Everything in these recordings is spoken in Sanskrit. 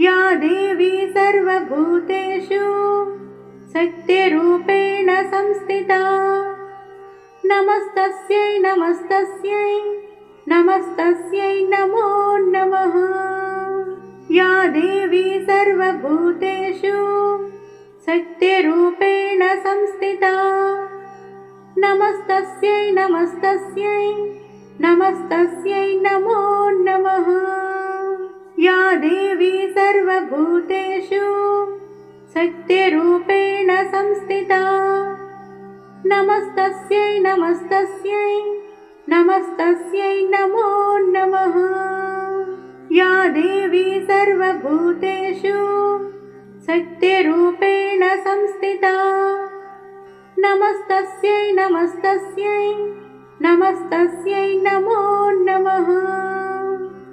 या देवी सर्वभूतेषु शक्तिरूपेण संस्थिता। नमस्तस्यै नमस्तस्यै नमस्तस्यै नमो नमः। या देवी सर्वभूतेषु शक्तिरूपेण संस्थिता। नमस्तस्यै नमस्तस्यै नमस्तस्यै नमो नमः या देवी सर्वभूतेषु शक्तिरूपेण संस्थिता। नमस्तस्यै नमस्तस्यै नमस्तस्यै नमो नमः। या देवी सर्वभूतेषु शक्तिरूपेण संस्थिता। नमस्तस्यै नमस्तस्यै नमस्तस्यै नमो नमः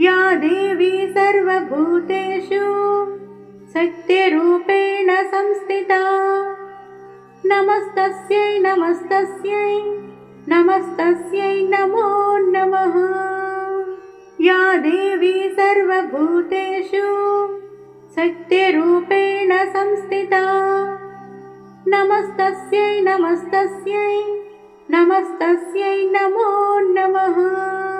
या देवी सर्वभूतेषु शक्तिरूपेण संस्थिता। नमस्तस्यै नमस्तस्यै नमस्तस्यै नमो नमः। या देवी सर्वभूतेषु शक्तिरूपेण संस्थिता। नमस्तस्यै नमस्तस्यै नमस्तस्यै नमो नमः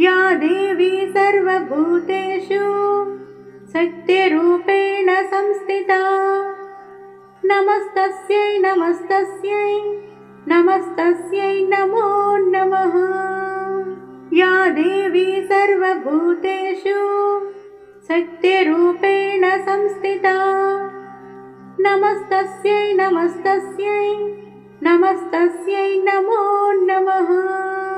या देवी सर्वभूतेषु शक्तिरूपेण संस्थिता। नमस्तस्यै नमस्तस्यै नमस्तस्यै नमो नमः। या देवी सर्वभूतेषु शक्तिरूपेण संस्थिता। नमस्तस्यै नमस्तस्यै नमस्तस्यै नमो नमः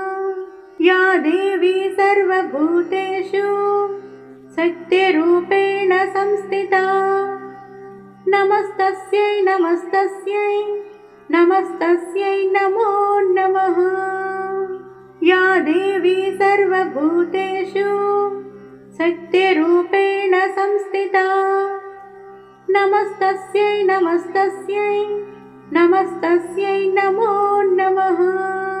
या देवी सर्वभूतेषु शक्तिरूपेण संस्थिता। नमस्तस्यै नमस्तस्यै नमस्तस्यै नमो नमः। या देवी सर्वभूतेषु शक्तिरूपेण संस्थिता। नमस्तस्यै नमस्तस्यै नमस्तस्यै नमो नमः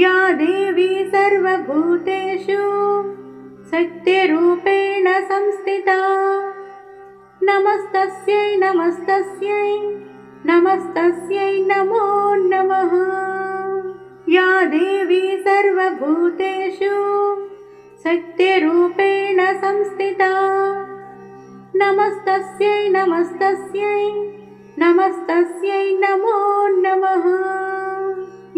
या देवी सर्वभूतेषु शक्तिरूपेण संस्थिता। नमस्तस्यै नमस्तस्यै नमस्तस्यै नमो नमः। या देवी सर्वभूतेषु शक्तिरूपेण संस्थिता। नमस्तस्यै नमस्तस्यै नमस्तस्यै नमो नमः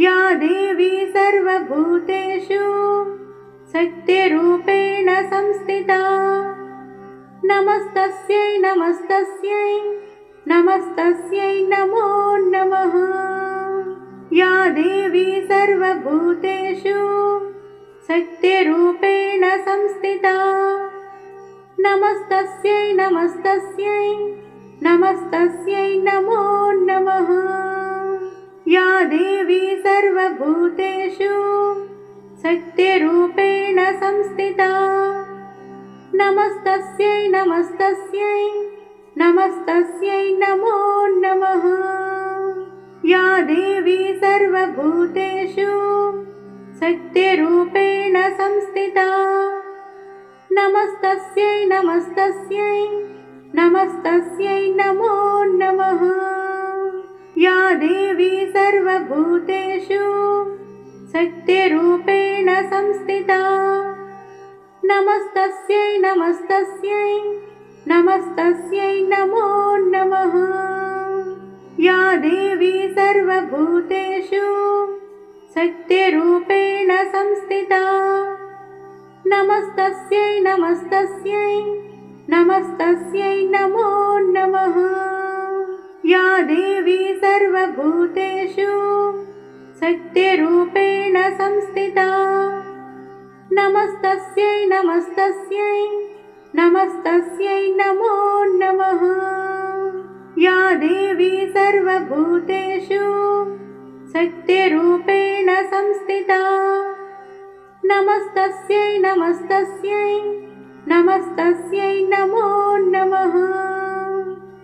या देवी सर्वभूतेषु शक्तिरूपेण संस्थिता। नमस्तस्यै नमस्तस्यै नमस्तस्यै नमो नमः। या देवी सर्वभूतेषु शक्तिरूपेण संस्थिता। नमस्तस्यै नमस्तस्यै नमस्तस्यै नमो नमः या देवी सर्वभूतेषु शक्तिरूपेण संस्थिता। नमस्तस्यै नमस्तस्यै नमस्तस्यै नमो नमः। या देवी सर्वभूतेषु शक्तिरूपेण संस्थिता। नमस्तस्यै नमस्तस्यै नमस्तस्यै नमो नमः या देवी सर्वभूतेषु शक्तिरूपेण संस्थिता। नमस्तस्यै नमस्तस्यै नमस्तस्यै नमो नमः। या देवी सर्वभूतेषु शक्तिरूपेण संस्थिता। नमस्तस्यै नमस्तस्यै नमस्तस्यै नमो नमः या देवी सर्वभूतेषु शक्तिरूपेण संस्थिता। नमस्तस्यै नमस्तस्यै नमस्तस्यै नमो नमः। या देवी सर्वभूतेषु शक्तिरूपेण संस्थिता। नमस्तस्यै नमस्तस्यै नमस्तस्यै नमो नमः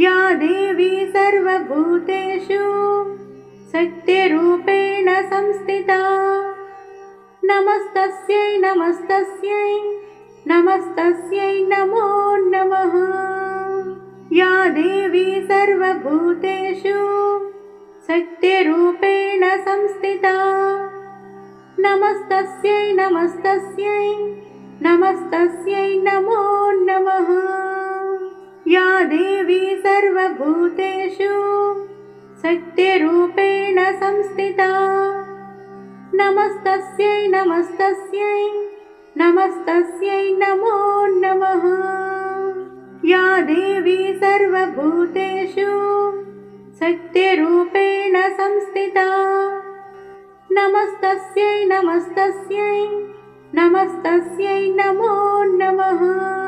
या देवी सर्वभूतेषु शक्तिरूपेण संस्थिता। नमस्तस्यै नमस्तस्यै नमस्तस्यै नमो नमः। या देवी सर्वभूतेषु शक्तिरूपेण संस्थिता। नमस्तस्यै नमस्तस्यै नमस्तस्यै नमो नमः या देवी सर्वभूतेषु शक्तिरूपेण संस्थिता। नमस्तस्यै नमस्तस्यै नमस्तस्यै नमो नमः। या देवी सर्वभूतेषु शक्तिरूपेण संस्थिता। नमस्तस्यै नमस्तस्यै नमस्तस्यै नमो नमः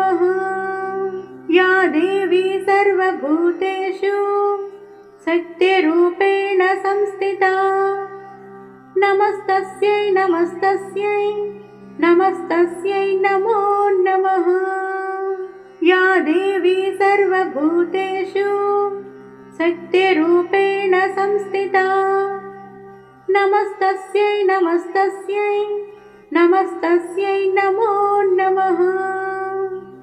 सर्वभूतेषु शक्तिरूपेण संस्थिता। नमस्तस्यै नमस्तस्यै नमस्तस्यै नमो नमः। या देवी सर्वभूतेषु शक्तिरूपेण संस्थिता। नमस्तस्यै नमस्तस्यै नमस्तस्यै नमो नमः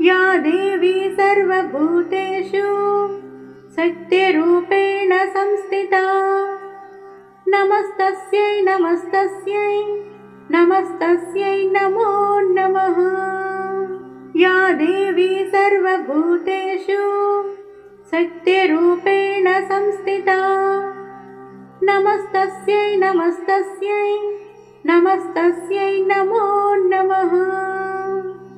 या देवी सर्वभूतेषु शक्तिरूपेण संस्थिता। नमस्तस्यै नमस्तस्यै नमस्तस्यै नमो नमः। या देवी सर्वभूतेषु शक्तिरूपेण संस्थिता। नमस्तस्यै नमस्तस्यै नमस्तस्यै नमो नमः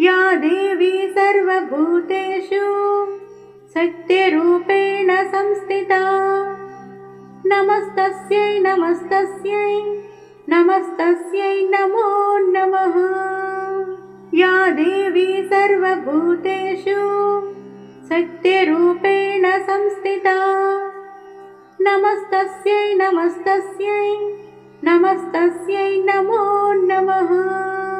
या देवी सर्वभूतेषु शक्तिरूपेण संस्थिता। नमस्तस्यै नमस्तस्यै नमस्तस्यै नमो नमः। या देवी सर्वभूतेषु शक्तिरूपेण संस्थिता। नमस्तस्यै नमस्तस्यै नमस्तस्यै नमो नमः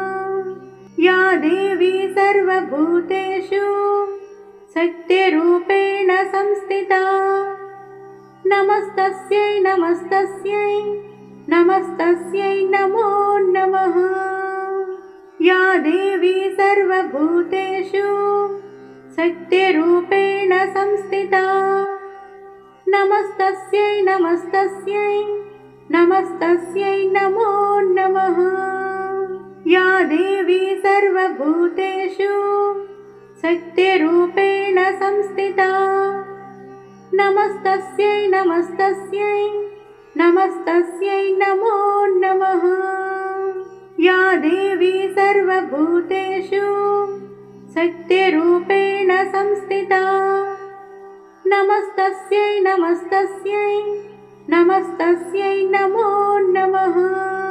या देवी सर्वभूतेषु शक्तिरूपेण संस्थिता। नमस्तस्यै नमस्तस्यै नमस्तस्यै नमो नमः। या देवी सर्वभूतेषु शक्तिरूपेण संस्थिता। नमस्तस्यै नमस्तस्यै नमस्तस्यै नमो नमः या देवी सर्वभूतेषु शक्तिरूपेण संस्थिता। नमस्तस्यै नमस्तस्यै नमस्तस्यै नमो नमः। या देवी सर्वभूतेषु शक्तिरूपेण संस्थिता। नमस्तस्यै नमस्तस्यै नमस्तस्यै नमो नमः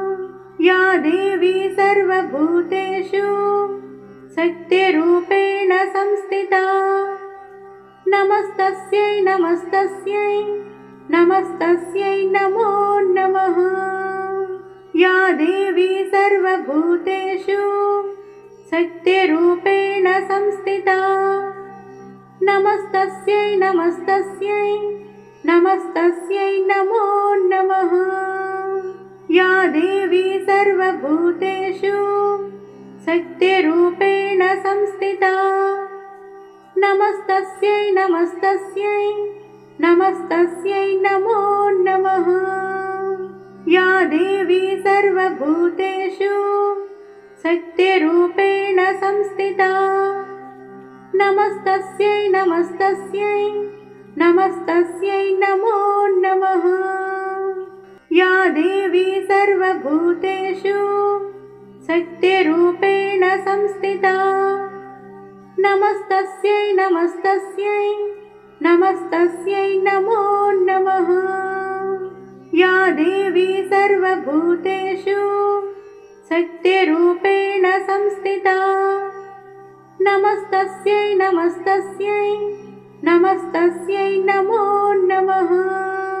या देवी सर्वभूतेषु सत्यरूपेण संस्थिता। नमस्तस्यै नमस्तस्यै नमस्तस्यै नमो नमः। या देवी सर्वभूतेषु सत्यरूपेण संस्थिता। नमस्तस्यै नमस्तस्यै नमस्तस्यै नमो नमः या देवी सर्वभूतेषु सत्यरूपेण संस्थिता। नमस्तस्यै नमस्तस्यै नमस्तस्यै नमो नमः। या देवी सर्वभूतेषु सत्यरूपेण संस्थिता। नमस्तस्यै नमस्तस्यै नमस्तस्यै नमो नमः या देवी सर्वभूतेषु सत्यरूपेण संस्थिता। नमस्तस्यै नमस्तस्यै नमस्तस्यै नमो नमः। या देवी सर्वभूतेषु सत्यरूपेण संस्थिता। नमस्तस्यै नमस्तस्यै नमस्तस्यै नमो नमः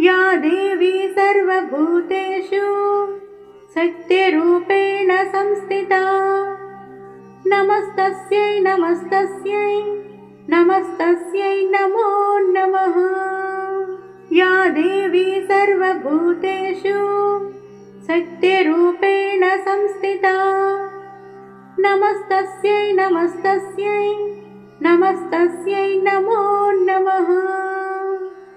या देवी सर्वभूतेषु सत्यरूपेण संस्थिता। नमस्तस्यै नमस्तस्यै नमस्तस्यै नमो नमः। या देवी सर्वभूतेषु सत्यरूपेण संस्थिता। नमस्तस्यै नमस्तस्यै नमस्तस्यै नमो नमः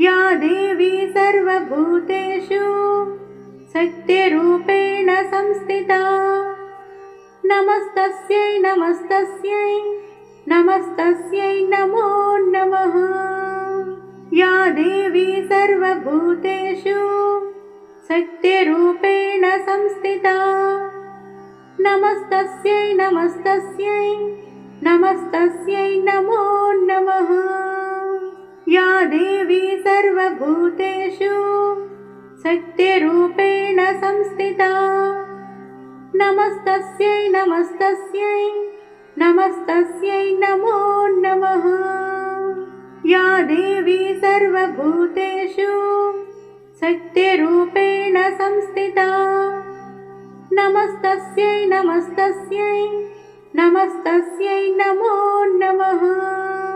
या देवी सर्वभूतेषु शक्तिरूपेण संस्थिता। नमस्तस्यै नमस्तस्यै नमस्तस्यै नमो नमः। या देवी सर्वभूतेषु शक्तिरूपेण संस्थिता। नमस्तस्यै नमस्तस्यै नमस्तस्यै नमो नमः या देवी सर्वभूतेषु शक्तिरूपेण संस्थिता। नमस्तस्यै नमस्तस्यै नमस्तस्यै नमो नमः। या देवी सर्वभूतेषु शक्तिरूपेण संस्थिता। नमस्तस्यै नमस्तस्यै नमस्तस्यै नमो नमः